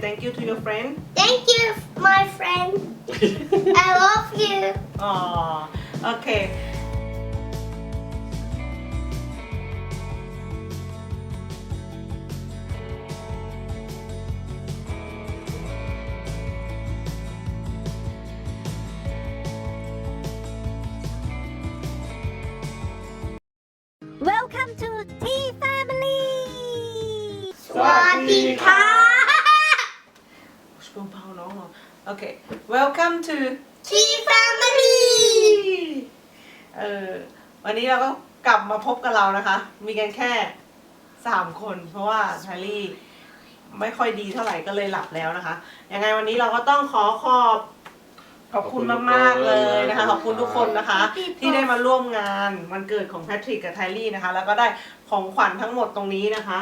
Thank you to your friend. Thank you, my friend. I love you. Aww. Okay. Welcome to T Family ส Okay. Welcome to ที family เออวันนี้เราก็กลับมาพบกับเรานะคะ มีกันแค่สามคน เพราะว่าชาลี่ไม่ค่อยดีเท่าไหร่ก็เลยหลับแล้วนะคะยังไงวันนี้เราก็ต้องขอขอบขอบคุณมากๆเลยนะคะ ขอบคุณทุกคนนะคะ ที่ได้มาร่วมงานวันเกิดของแพทริกกับไทลี่นะคะ แล้วก็ได้ของขวัญทั้งหมดตรงนี้นะคะ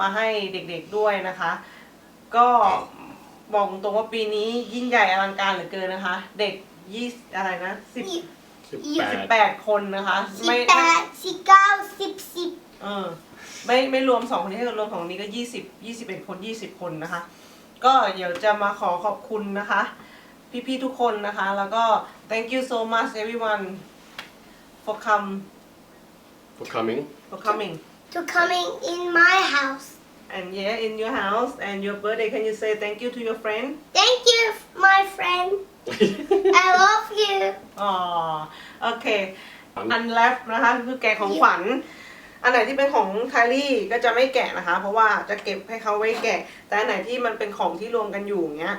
มาให้เด็กๆด้วยนะคะ ก็ บอกตรงว่าปีนี้ยิ่งใหญ่อลังการเหลือเกินนะคะ เด็กยี่อะไรนะสิบสิบยี่แปสิบดแปดคนนะคะ สิไม่บแปไม่ดสิบเก้าสิบสิบเออไม่ไม่รวมสองคนนี้ถ้าเกิดรวมสองคนนี้ก็ยี่สิบยี่สิบเอ็ดคนยี่สิบคนนะคะ ก็เดี๋ยวจะมาขอขอบคุณนะคะ พี่ๆทุกคนนะคะ แล้วก็ thank you so much everyone for come for coming for coming to coming in my house. And yeah in your house and your birthday can you say thank you to your friend Thank you, my friend. I love you. อ๋อ โอเค อันแรปนะคะคือแกะของขวัญ อันไหนที่เป็นของไทลี่ก็จะไม่แกะนะคะ เพราะว่าจะเก็บให้เขาไว้แกะ แต่อันไหนที่มันเป็นของที่รวมกันอยู่อย่างเงี้ย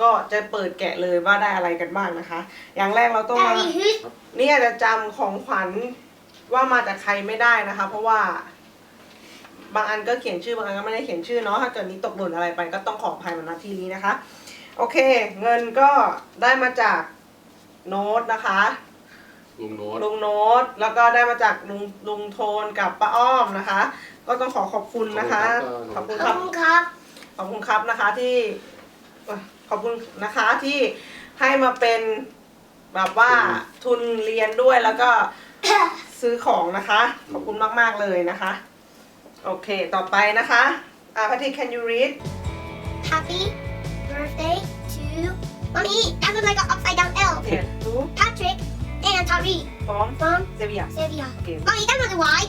ก็จะเปิดแกะเลยว่าได้อะไรกันบ้างนะคะ อย่างแรกเราต้องมา Daddy, who's เนี่ยจะจำของขวัญว่ามาจากใครไม่ได้นะคะ เพราะว่า บางอันก็เขียนชื่อบางอันก็ไม่ได้เขียนชื่อเนาะถ้าเกิดนี้ตกหล่นอะไรไปก็ต้องขออภัยมาณที่นี้นะคะ โอเค เงินก็ได้มาจากโน้ตนะคะลุงโน้ตลุงโน้ตแล้วก็ได้มาจากลุงลุงโทนกับป้าอ้อมนะคะ ก็ต้องขอขอบคุณนะคะ ขอบคุณครับ come cup? ขอบคุณครับนะคะที่เอ่อขอบคุณนะคะที่ให้มาเป็นแบบว่าทุนเรียนด้วยแล้วก็ซื้อของนะคะ ขอบคุณมาก ๆ เลยนะคะ โอเค ต่อไปนะคะอ่าพัทิ can you read Happy birthday to mommy. That looks like an upside down L. yeah to Patrick and Tariq from from Sevilla Sevilla. โอเค Mommy, that was why.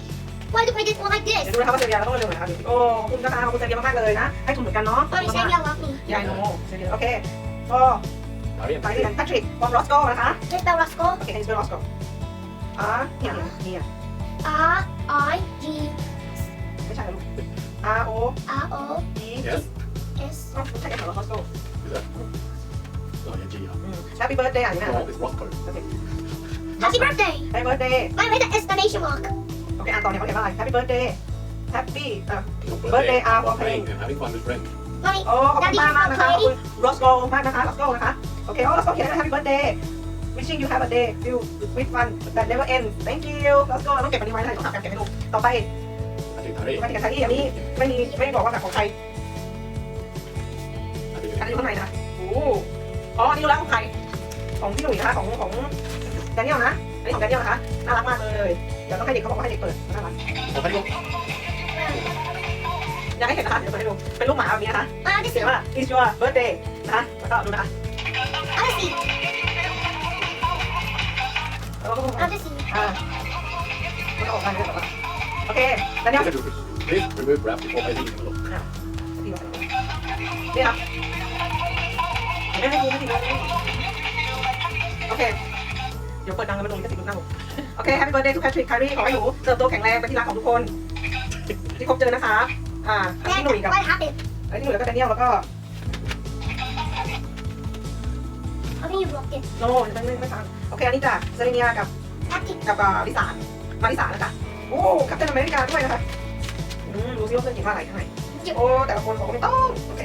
Why do I just go like เดี๋ยว this? ดูนะคะว่าเซเวียเราต้องเร็วๆหน่อยนะคะโอ้ขอบคุณนะคะขอบคุณเซเวียมากๆเลยนะ ให้ทุนเหมือนกันเนาะ Mommy, Sevilla love me. ยายโนเซเวียโอเคก็ไปเรียนไปที่กัน Patrick from Roscoe นะคะ Just spell Roscoe. โอเคให้ spell Roscoe อ่าเนี่ยเนี่ย R I G ไม่ ใช่ลูก R O R O E yes S. อ๋อไม่ใช่เหรอ Roscoe is that อ๋อยังจีเหรออืม Happy birthday อ่านยังไงอ๋ออะ it's Roscoe โอเค Happy birthday. Happy birthday Mommy, where's the exclamation mark? โอเคอ่านต่อเนี่ยเขาเขียนว่าอะไร Happy birthday Happy เอ่อ Birthday are for playing and having fun with friends Mommy, โอ้ ขอบคุณมากมากนะคะ ขอบคุณ Roscoe มากนะคะ Roscoe นะคะ โอเคโอ้ Roscoe เขียนว่า Happy birthday wishing you have a day filled with fun that never ends thank you Roscoe เราต้องเก็บอันนี้ไว้ให้ต้องเก็บให้ลูกต่อไป I think ทาริมาถึงกันที่อันนี้ไม่มีไม่บอกว่าแบบของใคร I think อันนี้อยู่ข้างในนะโอ้อ๋ออันนี้รู้แล้วของใคร ของพี่หนุ่ยนะคะของของแดเนียลนะ อันนี้ของแดเนียลนะคะน่ารักมากเลยเดี๋ยวต้องให้เด็กเขาบอกว่าให้เด็กเปิดน่ารักของพันธุ์อยากให้เห็นนะคะเดี๋ยวเปิดให้ดูเป็นรูปหมาแบบนี้นะคะ I want to เขี see. ยนว่า it's your birthday นะคะแล้วก็ดูนะคะ I want to see. แล้วก็ I want to see. อ่ามันออกมาเลยแบบว่า โอเคแดเนียล please remove wrap before placing in the envelope นี่ครับนี่ครับไม่ให้ดูไม่ให้ดูโอเค เดี๋ยวเปิดดังแล้วมันลงที่ติดหน้าผมโอเค Happy birthday to Patrick Carey ขอให้หนูเติบโตแข็งแรงเป็นที่รักของทุกคน ที่พบเจอนะคะ อ่าพี่หนุ่ยกับ What happened? ไอ้ที่หนุ่ยแล้วก็แดเนียลแล้วก็ I think you broke it. โน่ไม่ไม่ไม่ฟังโอเค อันนี้จากเซเลเนียกับ Patrick. กับอ่าลิสามาลิสานะจ๊ะ โอ้กัปตันอเมริกาด้วยนะคะอืมดูซิว่าเพื่อนเขียนว่าอะไรข้างในโอ้แต่ละคนบอกว่าไม่ต้องโอเค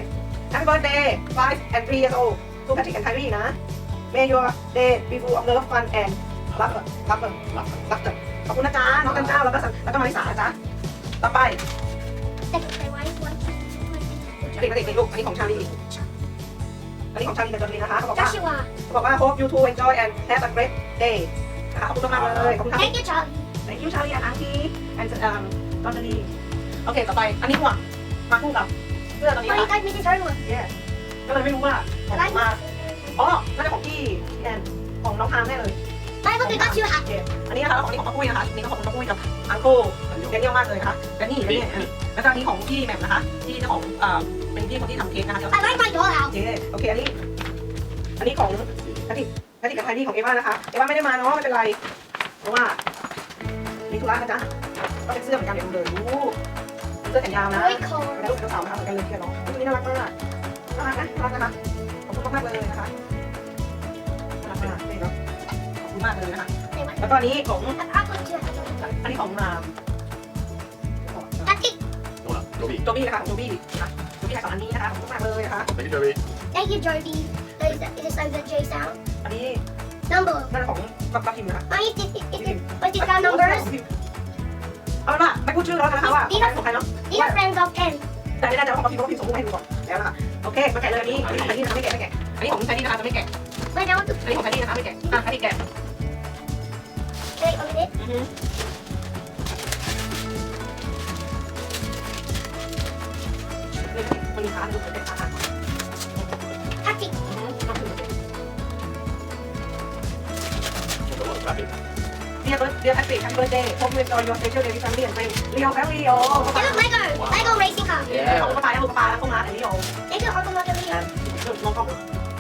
Happy birthday five and three years old to Patrick and Kyrie นะ May your day be full of love fun and love love หลับ love ขอบคุณนะจ๊ะน้องกันเจ้าแล้วก็แล้วก็มาลิสานะจ๊ะต่อไป Patrick, my wife wants เด็กเด็กลูกอันนี้ของชาลีอันนี้ของชาลีกับจอลีนะคะเขาบอกว่า Joshua. เขาบอกว่า hope you two enjoy and have a great day นะคะขอบคุณมากๆเลยขอบคุณครับ Thank you, Charlie. Thank you Charlie and Auntie and um ดอนลีโอเคต่อไปอันนี้หมวกมาคู่กับเสื้อตัวนี้ Why ค่ะ you guys make it turn? Yes ก็เลยไม่รู้ว่าของใครมาอ๋อน่าจะของพี่พี่แอนของน้องพามแน่เลย I look, I got you a hat. โอเคอันนี้นะคะแล้วของนี้ของป้าปุ้ยนะคะนี่ก็ของป้าปุ้ยกับอังโก้เยอะมากเลยนะคะและนี่และนี่แล้วก็อันนี้ของพี่แหม่มนะคะที่เจ้าของอ่าเป็นพี่คนที่ทำเค้กนะคะ I like my โอ dollhouse. เคโอเคอันนี้ อันนี้ของแพทติแพทติกับไทนี่ของเอว่านะคะเอว่าไม่ได้มาเนาะไม่เป็นไรเพราะว่ามี ธุระนะจ๊ะก็เป็นเสื้อเหมือนกันเดี๋ยวดูเลยอู้เสื้อแขนยาวนะ Very cold. เป็นลูกสาวนะคะเหมือนกันเลยที่กับน้องตัวนี้น่ารักมากน่ารักนะน่ารักนะคะขอบคุณมากๆเลยนะคะน่ารักมากเลยเนาะขอบคุณมากเลยนะคะ Wait, what? แล้วก็อันนี้ของ I'll put you a อันนี้ของราม That's it. โน่นอะโรบี้โจบี้นะคะของโจบี้นะคะโจบี้ให้สองอันนี้นะคะขอบคุณมากเลยนะคะ Thank you Jerry Thank you, Jordy. Is that- is this like the J sound? อันนี้ Number. น่าจะของบักบักพิมพ์นะคะ Why is เอาละไม่พูดชื่อแล้วนะคะว่าของใครของใครเนาะ These are friends of 10. แต่ไม่น่าจะของบักพิมพ์เพราะว่าพิมพ์ส่งรูปให้ดูก่อนแล้วนะคะโอเคมาแกะเลยอันนี้อันนี้ของไทนี่นะคะไม่แกะไม่แกะอันนี้ของไทนี่นะคะจะไม่แกะ Wait, I want to อันนี้ของไทนี่นะคะไม่แกะอะไทนี่แกะ can I open it. อือฮึนี่คนนี้คะดูเป็นขาค่ะ Tactic. Dear birth- dear happy happy birthday hope you enjoy your special day with family and friends เรียวแฟมิลี่โอ They look Lego. Lego racing car. ของป้าปาแล้วลูกป้าแล้วเข้ามาแต่นี่โอ Thank you, Uncle Uncle Leo. มองกล้อง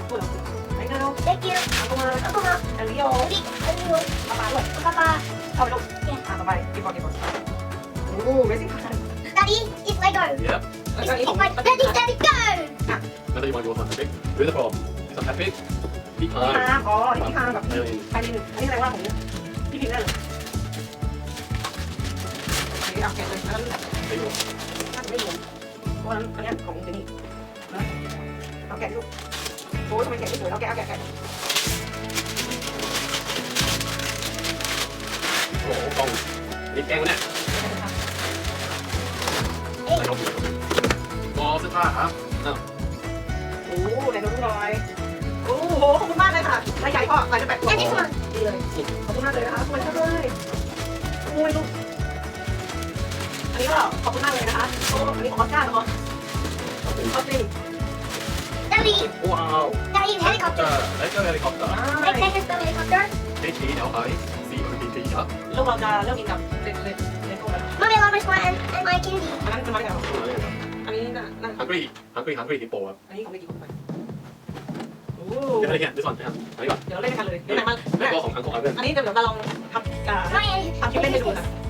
พูดเหรอไอ้เจ้า Thank you, เข้ามา Uncle Uncle แต่นี่โอ Big Leo. ป้าปาด้วย Papa. เข้าไปลูกอะต่อไปกินก่อนกินก่อนโอ้เรซิ่งคาร์ Daddy, it's Lego. Yep แล้ว It's, ก็นี่ของ it's like Daddy, Daddy, go. Whether you want to go on Epic Where's the problem It's on Epic พี่พาพี่ยฮามอ๋อนี่พี่ฮามกับเออใครนี่อันนี้แสดงว่าของพี่พิมพ์แน่เลยโอ เคเอาแกเลยนั้นไม่รู้น่าจะไม่รวมเพราะนั้นอันนี้ของเจนี่นะเอาแกะลูกโอ้ยทำไมแกะไม่สวยเอาแกะเอาแกะแกะโอ้โหกองนี่แกงวะเนี่ยใส่ลงบอเสื้อผ้าครับอ้าวโอ้ไหนดูหน่อยโอ้โหขอบคุณมากเลยค่ะรายใหญ่พ่อรายจะแปดกล่อง And this one. ดีเลยขอบคุณมากเลยนะคะสวยจังเลยโอ้ยลูก นนี้ก็ขอบคุณมากเลยนะคะโอ้อันนี้ของออสการ์เหรอขอบคุณออสซิน Daddy, ว้าว Daddy, เฮลิคอปเตอ helicopter. ร์ไอ้เจ้าเฮลิคอปเตอร์ Like, like a spell helicopter. H E L I C O P T ครับลูกเราจะเริ่มกินกับเลนเลนเลนโก้แล้ว Mommy, I love my sweat and, and my candy. อันนั้นเป็นมาจากอันนี้น่ะนั่นฮังกี้ฮังกี้ฮังกี้ฮิปโปครับอันนี้ของเด็กกี่คนไปโอ้ เดี๋ยวอะไรเนี่ยดิสอนนะครับอันนี้ก่อนเดี๋ยวเราเล่นกันเลยเดี๋ยวไหนมาแล้วก็ของอังโคอาร์เบนอันนี้เดี๋ยวเราลองทำอ่า My ทำคลิปเล่นให้ดูนะ Daddy,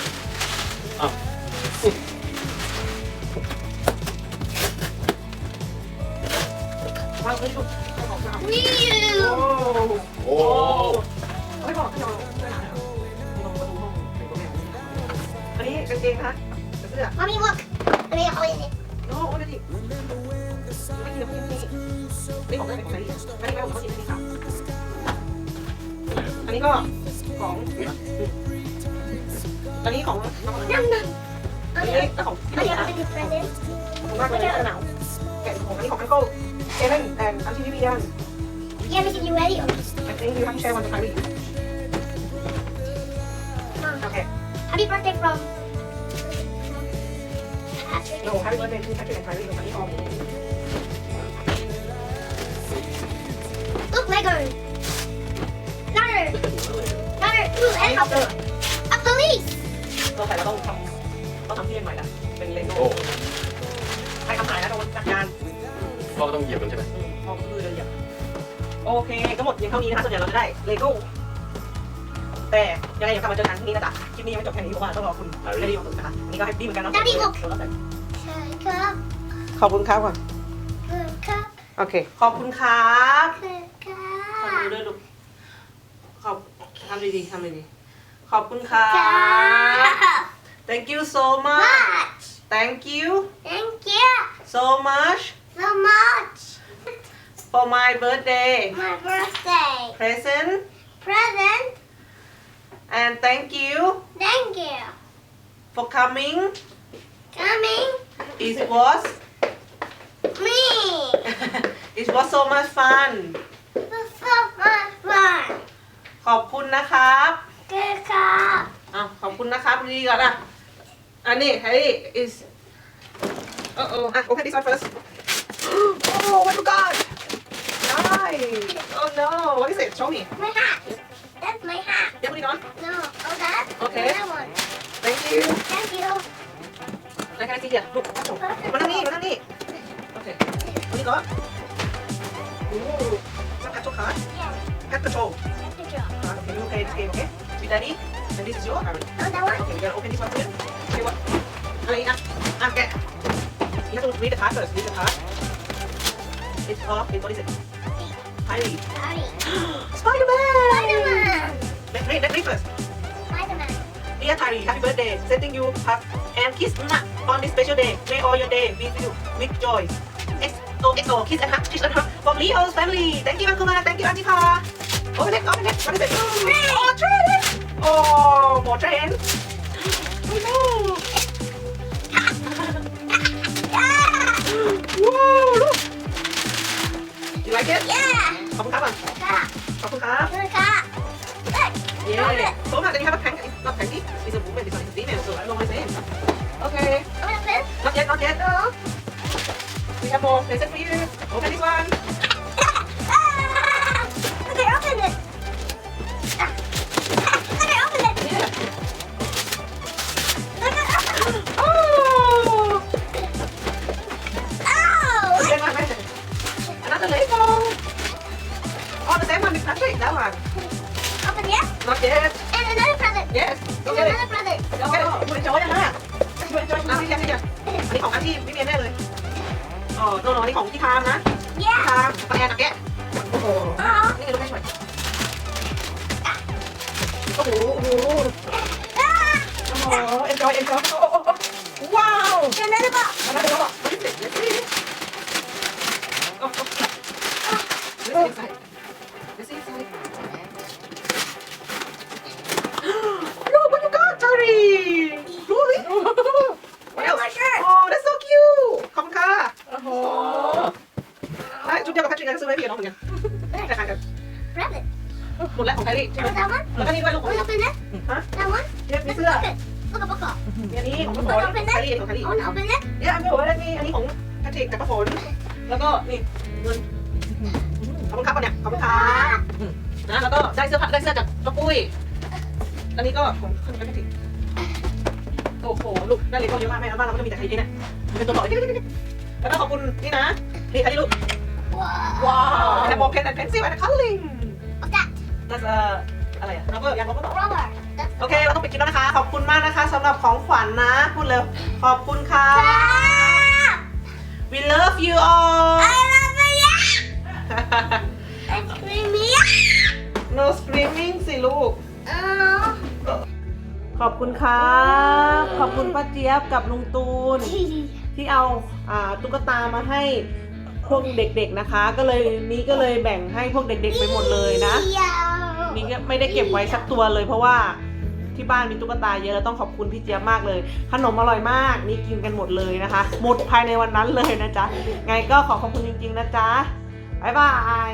วางไว้ดูของเรา Whew. โอ้โอ้ไม่บอกที่เราไม่หาแล้วลงมาดูห้องเป็นตัวแม่อันนี้กางเกงนะคะเสื้อ Mommy, look. Let me hold it. โอ้โหดิไม่กินไม่กินนี่นี่ของอะไรของไหนไม่ได้ไม่ของเขากินนี่ค่ะอันนี้ก็ของอันนี้ของน้อง Num num. อัน Mommy, นี้ของพี่ mommy, นะ open this present. ขอบคุณมากเลยหนาวแกะของอันนี้ของอันโก้ เอเลนแอนอันที่พี่ยัน You everything you ready? Okay. อันนี้คือทำแชร์วันไทย Mom, โอเค happy birthday from. Patrick. โน้ฮัปปี้เบิร์ดเดย์ที่แพทริกแอนไทยกับอันนี้ออม Look, Lego. Another. Another. Ooh, อันนี้เขาเจ helicopter. อ A police. เราใส่เราต้องทำต้องทำที่เล่นใหม่ละเป็นเลโก้โอ้ใครทำหายแล้วโดนจัดการ พ่อก็ต้องเหยียบมันใช่ไหมพอคือเลยอย่างโอเคก็หมดเพียงเท่านี้นะคะส่วนใหญ่เราจะได้เลโก้แต่ยังไงเดี๋ยวกลับมาเจอกันที่นี่นะจ๊ะคลิปนี้ยังไม่จบแค่นี้เพราะว่าต้องรอคุณให้ดีของผมนะคะอันนี้ก็ให้ดีเหมือนกันนะ Daddy, look. ขอบคุณครับก่อน Cup. โอเค ขอบคุณครับ Cup. ขอบคุณด้วยลูกขอบทำดีๆทำดีๆขอบคุณครับ Cup. thank you so much Much. thank you Thank you so much so much. for my birthday My birthday present present. and thank you Thank you. for coming Coming it was me. it was so much fun This is so much fun. ขอบคุณนะครับ Good job. อ้าวขอบคุณนะครับดีก่อนอะอันนี้เฮ้ย is เออเอออะ open this one first oh what you got nice oh no what is it show me My hat. That's my hat. yeah put it on No. Oh, that. Okay. That one. thank you Thank you. ไหนกันสิเดียลูกมานั่งนี่มานั่งนี่โอเควันนี้ก็โอ้จะแพ็คโชว์คาร์ด Yeah. แพ็คกระโชว์ That's the job. คาร์ดโอเค you play this game okay with daddy and this is your card Oh, that one. Okay, we gotta open this one first. Okay, what? อะไรอีกอะอะแกะ You have to read the card first. Read the card. It's all it. What is it? Harry. Sorry. Spider-Man. Spider-Man. Let's read. Read first. Spider-Man. Dear Harry, happy birthday. Sending you hug and kiss on this special day. May all your day be filled with joy. XOXO, kiss and hug, kiss and hug from Leo's family. Thank you, Uncle Ma. Thank you, Auntie Pa. Open it, open it. What is it? Oh, train. Oh, more train. Oh no. Wow, look. You like it? Yeah. ขอบคุณครับก่อน Cat. ขอบคุณครับ Good cat. Look. Yeah. So much. Then you have a tank. It's not tanky. It's a woman. It's not a female. So I don't know what I'm saying. Okay. Open up this. Not yet. Not yet. We have more present for you. Open this one. Not yet. And another present. Yes. Go And get it. another present. Go get it. คุณจะโจ้ยังไงอะคุณจะโจ้ยังไงพี่แกพี่แกอันนี้ของอันที่พี่เมียแน่เลยอ๋อโนโนอันนี้ของพี่ทามนะพี่ Yeah. ทามปลาแอนนักแกะโอ้โห Oh. นี่ดูให้ช่วยโอ้โหโอ้โห Ah! โอ้โห enjoy enjoy โอ้โหว้าว And another box. อันนั้นเป็นอะไรไม่เสร็จเลยสิโอ้โห Let's see inside. Let's see inside. Look what you got, Tari! Really? What else? my shirt. Oh, that's so cute! ขอบคุณค่ะโอ้โหได้ชุดเดียวกับแพทริกก็ซื้อให้พี่กับน้องเหมือนกันคล้ายๆกัน Present. หมดแล้วของแพทริกใช่ไหม Oh, that one. แล้วก็นี่ด้วยลูกของ Wanna open this? ฮะ That one. เนี่ยมีเสื้อ Look at. Look at book up. มีอันนี้ของน้องฝนของแพทริกของแพทริก Wanna open this? เนี่ยอันนี้บอกว่านี่อันนี้ของแพทริกกับป้าฝนแล้วก็นี่เงินขอบคุณครับวันเนี้ยขอบคุณครับนะแล้วก็ได้เสื้อผ้าได้เสื้อจากป้าปุ้ยอันนี้ก็ของคุณแพทริกโอ้โหลูกได้เลยก็เยอะมากแม่แล้วบ้านเราก็จะมีแต่ใครดีเนี่ยเป็นตัวต่อแล้วก็ขอบคุณนี่นะนี่ใครลูก Wow. ว้าวแอปเปิลเพนแอนด์เพนซิลแอนด์คัลลิง What's that? นั่นเอ่ออะไรอะแล้วก็ยังก็บอก Rubber. That's โอเค เราต้องไปกินแล้วนะคะ ขอบคุณมากนะคะสำหรับของขวัญนะ พูดเร็ว ขอบคุณค่ะ Ah! we love you all I love it. Ice cream. no screaming สิลูก Oh. ขอบคุณครับ ขอบคุณป้าเจี๊ยบกับลุงตูน ที่เอาอ่าตุ๊กตามาให้ พวกเด็กๆนะคะ ก็เลยนี้ก็เลยแบ่งให้พวกเด็กๆไปหมดเลยนะ นี่ก็ไม่ได้เก็บไว้สักตัวเลย เพราะว่าที่บ้านมีตุ๊กตาเยอะแล้วต้องขอบคุณพี่เจี๊ยบมากเลย ขนมอร่อยมาก นี่กินกันหมดเลยนะคะ หมดภายในวันนั้นเลยนะจ๊ะ ไงก็ขอขอบคุณจริงๆนะจ๊ะ บ๊ายบาย